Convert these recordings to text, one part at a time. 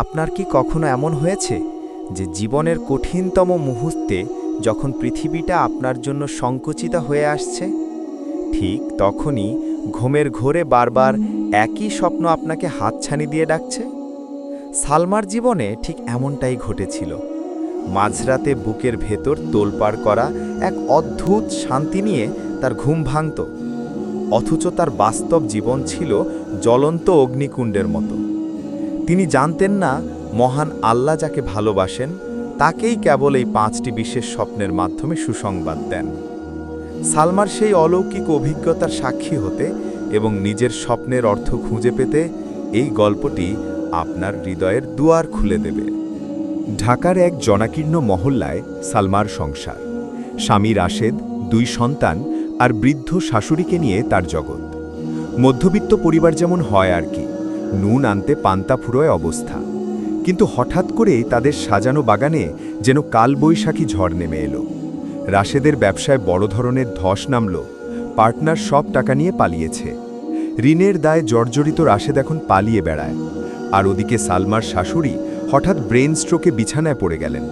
আপনার কি কখনো এমন হয়েছে যে জীবনের কঠিনতম মুহূর্তে যখন পৃথিবীটা আপনার জন্য সংকুচিত হয়ে আসছে? ঠিক তখনই ঘুমের ঘোরে বারবার একই স্বপ্ন আপনাকে হাতছানি দিয়ে ডাকছে? সালমার জীবনে ঠিক এমনটাই ঘটেছিল। মাঝরাতে বুকের ভেতর তোলপাড় করা এক অদ্ভুত শান্তি নিয়ে তার ঘুম ভাঙত। অথচ তার বাস্তব জীবন ছিল জ্বলন্ত অগ্নিকুণ্ডের মতো। তিনি জানতেন না মহান আল্লাহ যাকে ভালোবাসেন, তাকেই কেবল এই পাঁচটি বিশেষ স্বপ্নের মাধ্যমে সুসংবাদ দেন। সালমার সেই অলৌকিক অভিজ্ঞতার সাক্ষী হতে এবং নিজের স্বপ্নের অর্থ খুঁজে পেতে এই গল্পটি আপনার হৃদয়ের দুয়ার খুলে দেবে। ঢাকার এক জনাকীর্ণ মহল্লায় সালমার সংসার, স্বামী রাশেদ, দুই সন্তান আর বৃদ্ধ শাশুড়িকে নিয়ে তার জগৎ। মধ্যবিত্ত পরিবার যেমন হয় আর কি। নুন আনতে পান্তা ফুরোয় অবস্থা। কিন্তু হঠাৎ করেই তাদের সাজানো বাগানে যেন কালবৈশাখী ঝড় নেমে এলো। রাশেদের ব্যবসায় বড় ধরনের ধস নামল, পার্টনার সব টাকা নিয়ে পালিয়েছে। ঋণের দায়ে জর্জরিত রাশেদ এখন পালিয়ে বেড়ায়। আর ওদিকে সালমার শাশুড়ি হঠাৎ ব্রেন স্ট্রোকে বিছানায় পড়ে গেলেন।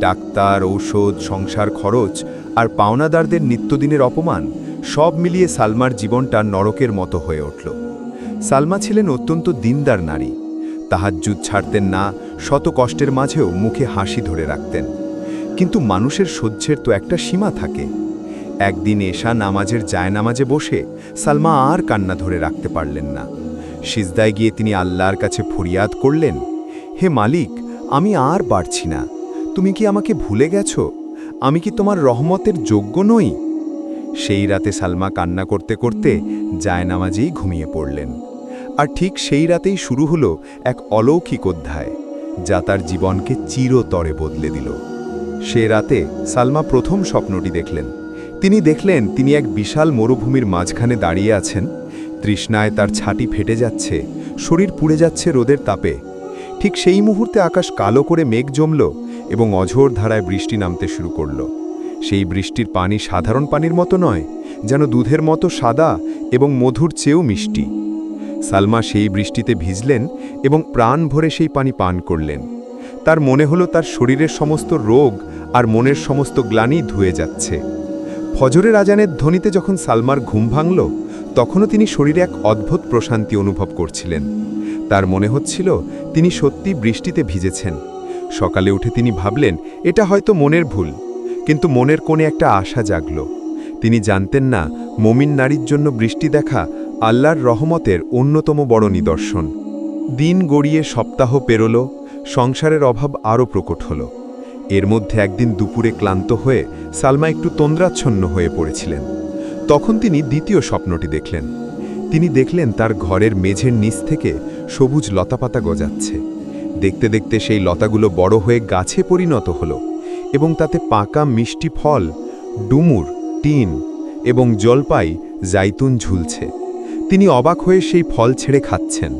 ডাক্তার, ঔষধ, সংসার খরচ আর পাওনাদারদের নিত্যদিনের অপমান সব মিলিয়ে সালমার জীবনটা নরকের মতো হয়ে উঠল। সালমা ছিলেন অত্যন্ত দিনদার নারী। তাহাজ্জুদ ছাড়তেন না, শত কষ্টের মাঝেও মুখে হাসি ধরে রাখতেন। কিন্তু মানুষের সহ্যের তো একটা সীমা থাকে। একদিন এশা নামাজের জায়নামাজে বসে সালমা আর কান্না ধরে রাখতে পারলেন না। সিজদায় গিয়ে তিনি আল্লাহর কাছে ফরিয়াদ করলেন, হে মালিক, আমি আর পারছি না। তুমি কি আমাকে ভুলে গেছো? আমি কি তোমার রহমতের যোগ্য নই? সেই রাতে সালমা কান্না করতে করতে জায়নামাজেই ঘুমিয়ে পড়লেন। আর ঠিক সেই রাতেই শুরু হলো এক অলৌকিক অধ্যায়, যা তার জীবনকে চিরতরে বদলে দিল। সে রাতে সালমা প্রথম স্বপ্নটি দেখলেন। তিনি দেখলেন তিনি এক বিশাল মরুভূমির মাঝখানে দাঁড়িয়ে আছেন। তৃষ্ণায় তার ছাটি ফেটে যাচ্ছে, শরীর পুড়ে যাচ্ছে রোদের তাপে। ঠিক সেই মুহূর্তে আকাশ কালো করে মেঘ জমল এবং অঝোর ধারায় বৃষ্টি নামতে শুরু করল। সেই বৃষ্টির পানি সাধারণ পানির মতো নয়, যেন দুধের মতো সাদা এবং মধুর চেয়েও মিষ্টি। সালমা সেই বৃষ্টিতে ভিজলেন এবং প্রাণ ভরে সেই পানি পান করলেন। তার মনে হলো তার শরীরের সমস্ত রোগ আর মনের সমস্ত গ্লানি ধুয়ে যাচ্ছে। ফজরের আজানের ধ্বনিতে যখন সালমার ঘুম ভাঙল, তখনও তিনি শরীরে এক অদ্ভুত প্রশান্তি অনুভব করছিলেন। তার মনে হচ্ছিল তিনি সত্যি বৃষ্টিতে ভিজেছেন। সকালে উঠে তিনি ভাবলেন, এটা হয়তো মনের ভুল। কিন্তু মনের কোণে একটা আশা জাগল। তিনি জানতেন না, মমিন নারীর জন্য বৃষ্টি দেখা আল্লাহর রহমতের অন্যতম বড় নিদর্শন। দিন গড়িয়ে সপ্তাহ পেরোল, সংসারের অভাব আরও প্রকট হল। এর মধ্যে একদিন দুপুরে ক্লান্ত হয়ে সালমা একটু তন্দ্রাচ্ছন্ন হয়ে পড়েছিলেন। তখন তিনি দ্বিতীয় স্বপ্নটি দেখলেন। তিনি দেখলেন তার ঘরের মেঝের নিচ থেকে সবুজ লতাপাতা গজাচ্ছে। দেখতে দেখতে সেই লতাগুলো বড় হয়ে গাছে পরিণত হল। এবং তাতে পাকা মিষ্টি ফল, ডুমুর, টিন এবং জলপাই, জাইতুন ঝুলছে। তিনি অবাক হয়ে সেই ফল ছেড়ে খাচ্ছেন।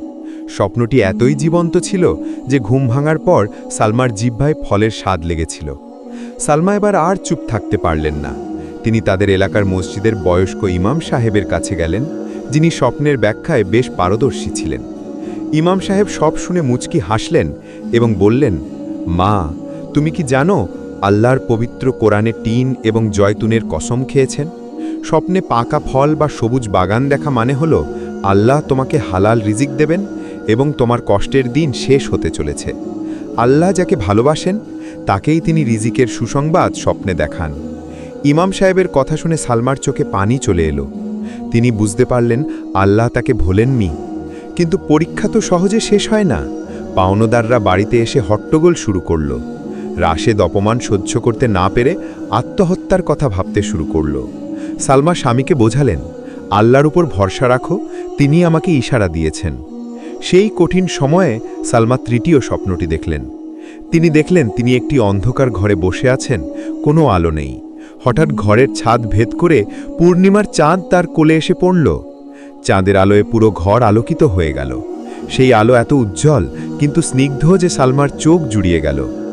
স্বপ্নটি এতই জীবন্ত ছিল যে ঘুম ভাঙার পর সালমার জিহ্বায় ফলের স্বাদ লেগেছিল। সালমা এবার আর চুপ থাকতে পারলেন না। তিনি তাদের এলাকার মসজিদের বয়স্ক ইমাম সাহেবের কাছে গেলেন, যিনি স্বপ্নের ব্যাখ্যায় বেশ পারদর্শী ছিলেন। ইমাম সাহেব সব শুনে মুচকি হাসলেন এবং বললেন, মা, তুমি কি জানো আল্লাহর পবিত্র কোরআনে টিন এবং জয়তুনের কসম খেয়েছেন? স্বপ্নে পাকা ফল বা সবুজ বাগান দেখা মানে হল, আল্লাহ তোমাকে হালাল রিজিক দেবেন এবং তোমার কষ্টের দিন শেষ হতে চলেছে। আল্লাহ যাকে ভালোবাসেন, তাকেই তিনি রিজিকের সুসংবাদ স্বপ্নে দেখান। ইমাম সাহেবের কথা শুনে সালমার চোখে পানি চলে এলো। তিনি বুঝতে পারলেন, আল্লাহ তাকে ভোলেননি। কিন্তু পরীক্ষা তো সহজে শেষ হয় না। পাওনদাররা বাড়িতে এসে হট্টগোল শুরু করল। রাশেদ অপমান সহ্য করতে না পেরে আত্মহত্যার কথা ভাবতে শুরু করল। সালমা স্বামীকে বোঝালেন, আল্লাহর উপর ভরসা রাখো, তিনি আমাকে ইশারা দিয়েছেন। সেই কঠিন সময়ে সালমা তৃতীয় স্বপ্নটি দেখলেন। তিনি দেখলেন তিনি একটি অন্ধকার ঘরে বসে আছেন, কোনো আলো নেই। হঠাৎ ঘরের ছাদ ভেদ করে পূর্ণিমার চাঁদ তার কোলে এসে পড়ল। চাঁদের আলোয় পুরো ঘর আলোকিত হয়ে গেল। সেই আলো এত উজ্জ্বল, কিন্তু স্নিগ্ধ যে সালমার চোখ জুড়িয়ে গেল।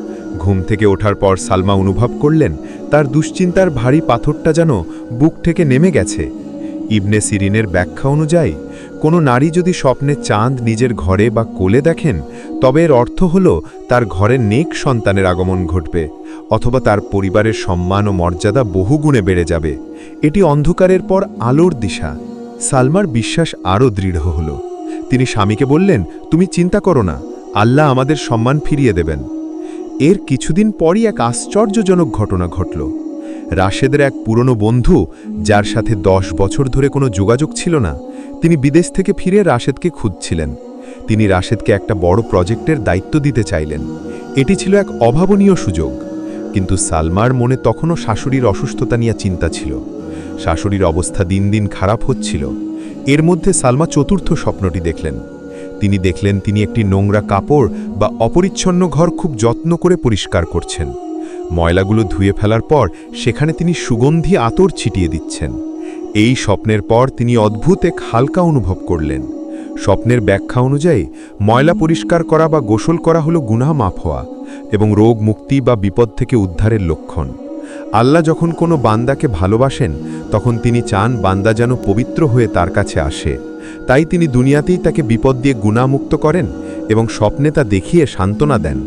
ঘুম থেকে ওঠার পর সালমা অনুভব করলেন, তার দুশ্চিন্তার ভারী পাথরটা যেন বুক থেকে নেমে গেছে। ইবনে সিরিনের ব্যাখ্যা অনুযায়ী, কোনো নারী যদি স্বপ্নে চাঁদ নিজের ঘরে বা কোলে দেখেন, তবে এর অর্থ হল তার ঘরে নেক সন্তানের আগমন ঘটবে, অথবা তার পরিবারের সম্মান ও মর্যাদা বহুগুণে বেড়ে যাবে। এটি অন্ধকারের পর আলোর দিশা। সালমার বিশ্বাস আরও দৃঢ় হল। তিনি স্বামীকে বললেন, তুমি চিন্তা করো না, আল্লাহ আমাদের সম্মান ফিরিয়ে দেবেন। এর কিছুদিন পরই এক আশ্চর্যজনক ঘটনা ঘটল। রাশেদের এক পুরনো বন্ধু, যার সাথে দশ বছর ধরে কোনো যোগাযোগ ছিল না, তিনি বিদেশ থেকে ফিরে রাশেদকে খুঁজছিলেন। তিনি রাশেদকে একটা বড় প্রজেক্টের দায়িত্ব দিতে চাইলেন। এটি ছিল এক অভাবনীয় সুযোগ। কিন্তু সালমার মনে তখনও শাশুড়ির অসুস্থতা নিয়ে চিন্তা ছিল। শাশুড়ির অবস্থা দিন দিন খারাপ হচ্ছিল। এর মধ্যে সালমা চতুর্থ স্বপ্নটি দেখলেন। তিনি দেখলেন তিনি একটি নোংরা কাপড় বা অপরিচ্ছন্ন ঘর খুব যত্ন করে পরিষ্কার করছেন। ময়লাগুলো ধুয়ে ফেলার পর সেখানে তিনি সুগন্ধি আতর ছিটিয়ে দিচ্ছেন। এই স্বপ্নের পর তিনি অদ্ভুত এক হালকা অনুভব করলেন। স্বপ্নের ব্যাখ্যা অনুযায়ী, ময়লা পরিষ্কার করা বা গোসল করা হলো গুনাহ মাফ হওয়া এবং রোগ মুক্তি বা বিপদ থেকে উদ্ধারের লক্ষণ। আল্লাহ যখন কোনো বান্দাকে ভালোবাসেন, তখন তিনি চান বান্দা যেন পবিত্র হয়ে তার কাছে আসে। তাই তিনি দুনিয়াতেই তাকে বিপদ দিয়ে গুণামুক্ত করেন এবং স্বপ্নে তা দেখিয়ে সান্ত্বনা দেন।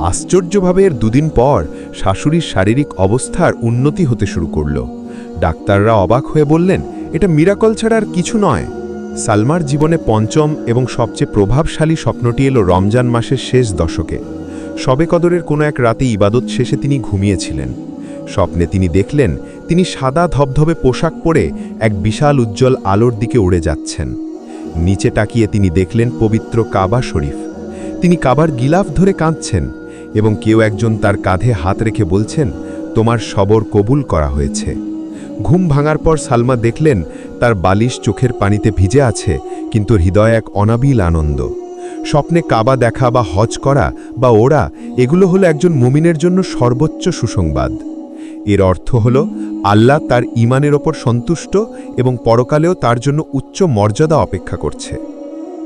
আশ্চর্যভাবে এর দুদিন পর শাশুড়ির শারীরিক অবস্থার উন্নতি হতে শুরু করল। ডাক্তাররা অবাক হয়ে বললেন, এটা মিরাকল ছাড়া আর কিছু নয়। সালমার জীবনে পঞ্চম এবং সবচেয়ে প্রভাবশালী স্বপ্নটি এলো রমজান মাসের শেষ দশকে। সবে কদরের কোনো এক রাতে ইবাদত শেষে তিনি ঘুমিয়েছিলেন। স্বপ্নে তিনি দেখলেন তিনি সাদা ধবধবে পোশাক পরে এক বিশাল উজ্জ্বল আলোর দিকে উড়ে যাচ্ছেন। নিচে তাকিয়ে তিনি দেখলেন পবিত্র কাবা শরীফ। তিনি কাবার গিলাফ ধরে কাঁদছেন এবং কেউ একজন তার কাঁধে হাত রেখে বলছেন, তোমার সবর কবুল করা হয়েছে। ঘুম ভাঙার পর সালমা দেখলেন তার বালিশ চোখের পানিতে ভিজে আছে, কিন্তু হৃদয় এক অনাবিল আনন্দ। স্বপ্নে কাবা দেখা বা হজ করা বা ওরা এগুলো হলো একজন মুমিনের জন্য সর্বোচ্চ সুসংবাদ। এর অর্থ হল, আল্লাহ তার ইমানের ওপর সন্তুষ্ট এবং পরকালেও তার জন্য উচ্চ মর্যাদা অপেক্ষা করছে।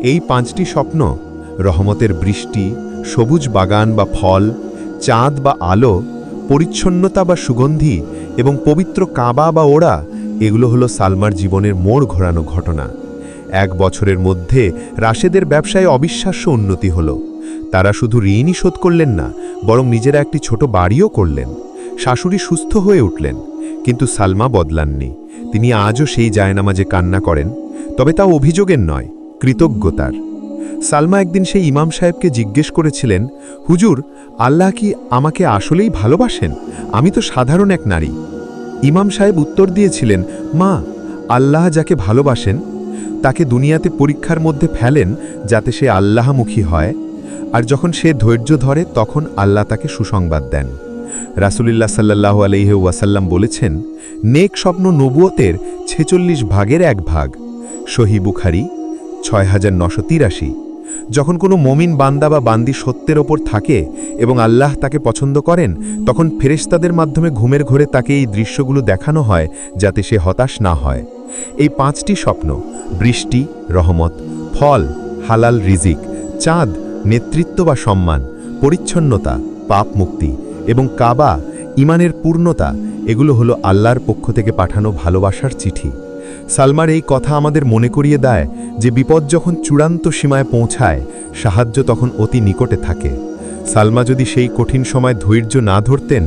এই পাঁচটি স্বপ্ন, রহমতের বৃষ্টি, সবুজ বাগান বা ফল, চাঁদ বা আলো, পরিচ্ছন্নতা বা সুগন্ধি এবং পবিত্র কাবা বা ওড়া, এগুলো হলো সালমার জীবনের মোড় ঘোরানো ঘটনা। এক বছরের মধ্যে রাশেদের ব্যবসায় অবিশ্বাস্য উন্নতি হল। তারা শুধু ঋণই শোধ করলেন না, বরং নিজেরা একটি ছোট বাড়িও করলেন। শাশুড়ি সুস্থ হয়ে উঠলেন, কিন্তু সালমা বদলাননি। তিনি আজও সেই জায়নামাজে কান্না করেন, তবে তা অভিযোগের নয়, কৃতজ্ঞতার। সালমা একদিন সেই ইমাম সাহেবকে জিজ্ঞেস করেছিলেন, হুজুর, আল্লাহ কি আমাকে আসলেই ভালোবাসেন? আমি তো সাধারণ এক নারী। ইমাম সাহেব উত্তর দিয়েছিলেন, মা, আল্লাহ যাকে ভালোবাসেন, তাকে দুনিয়াতে পরীক্ষার মধ্যে ফেলেন যাতে সে আল্লাহমুখী হয়, আর যখন সে ধৈর্য ধরে, তখন আল্লাহ তাকে সুসংবাদ দেন। রাসুলিল্লাহ সাল্লাহ আলহি ওয়াসাল্লাম বলেছেন, নেক স্বপ্ন নবুয়তের ছেচল্লিশ ভাগের এক ভাগ। সহি বুখারি ছয় হাজার নশো তিরাশি। যখন কোনো মমিন বান্দা বা বান্দি সত্যের ওপর থাকে এবং আল্লাহ তাকে পছন্দ করেন, তখন ফেরেশতাদের মাধ্যমে ঘুমের ঘরে তাকে এই দৃশ্যগুলো দেখানো হয় যাতে সে হতাশ না হয়। এই পাঁচটি স্বপ্ন, বৃষ্টি, রহমত, ফল, হালাল রিজিক, চাঁদ, নেতৃত্ব বা সম্মান, পরিচ্ছন্নতা, পাপ মুক্তি এবং কাবা ইমানের পূর্ণতা, এগুলো হলো আল্লাহর পক্ষ থেকে পাঠানো ভালোবাসার চিঠি। সালমার এই কথা আমাদের মনে করিয়ে দেয় যে বিপদ যখন চূড়ান্ত সীমায় পৌঁছায়, সাহায্য তখন অতি নিকটে থাকে। সালমা যদি সেই কঠিন সময় ধৈর্য না ধরতেন,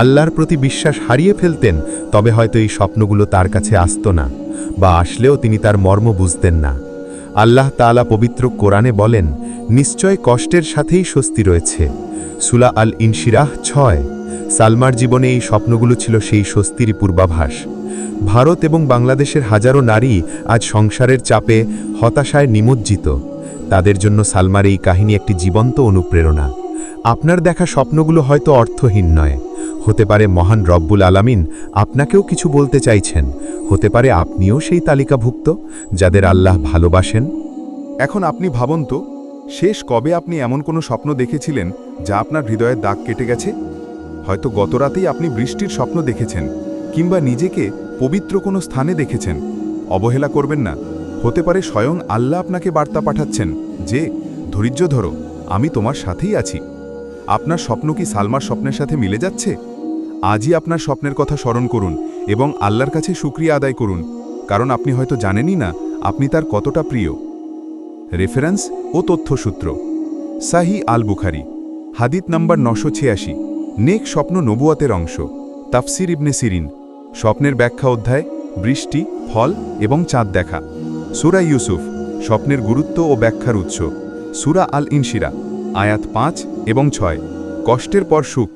আল্লাহর প্রতি বিশ্বাস হারিয়ে ফেলতেন, তবে হয়তো এই স্বপ্নগুলো তার কাছে আসত না বা আসলেও তিনি তার মর্ম বুঝতেন না। আল্লাহ তাআলা পবিত্র কোরআনে বলেন নিশ্চয় কষ্টের সাথেই স্বস্তি রয়েছে। সুলা আল ইনশিরাহ ছয়, সালমার জীবনে এই স্বপ্নগুলো ছিল সেই স্বস্তিরই পূর্বাভাস। ভারত এবং বাংলাদেশের হাজারো নারী আজ সংসারের চাপে, হতাশায় নিমজ্জিত। তাদের জন্য সালমার এই কাহিনী একটি জীবন্ত অনুপ্রেরণা। আপনার দেখা স্বপ্নগুলো হয়তো অর্থহীন নয়। হতে পারে মহান রব্বুল আলামিন আপনাকেও কিছু বলতে চাইছেন। হতে পারে আপনিও সেই তালিকাভুক্ত, যাদের আল্লাহ ভালোবাসেন। এখন আপনি ভাবুন তো শেষ কবে আপনি এমন কোনো স্বপ্ন দেখেছিলেন যা আপনার হৃদয়ের দাগ কেটে গেছে? হয়তো গতরাতেই আপনি বৃষ্টির স্বপ্ন দেখেছেন, কিংবা নিজেকে পবিত্র কোনো স্থানে দেখেছেন। অবহেলা করবেন না। হতে পারে স্বয়ং আল্লাহ আপনাকে বার্তা পাঠাচ্ছেন যে, ধৈর্য ধরো, আমি তোমার সাথেই আছি। আপনার স্বপ্ন কি সালমার স্বপ্নের সাথে মিলে যাচ্ছে? আজই আপনার স্বপ্নের কথা স্মরণ করুন এবং আল্লাহর কাছে সুক্রিয়া আদায় করুন। কারণ আপনি হয়তো জানেনই না, আপনি তার কতটা প্রিয়। রেফারেন্স ও তথ্যসূত্র। সাহি আল বুখারি হাদিত নম্বর নশো ছিয়াশি, নেক স্বপ্ন নবুয়াতের অংশ, তাফসির ইবনে সিরিন, স্বপ্নের ব্যাখ্যা অধ্যায়, বৃষ্টি, ফল এবং চাঁদ দেখা। সুরা ইউসুফ, স্বপ্নের গুরুত্ব ও ব্যাখ্যার উৎস। সুরা আল ইনশিরা আয়াত পাঁচ এবং ছয়, কষ্টের পর সুখ।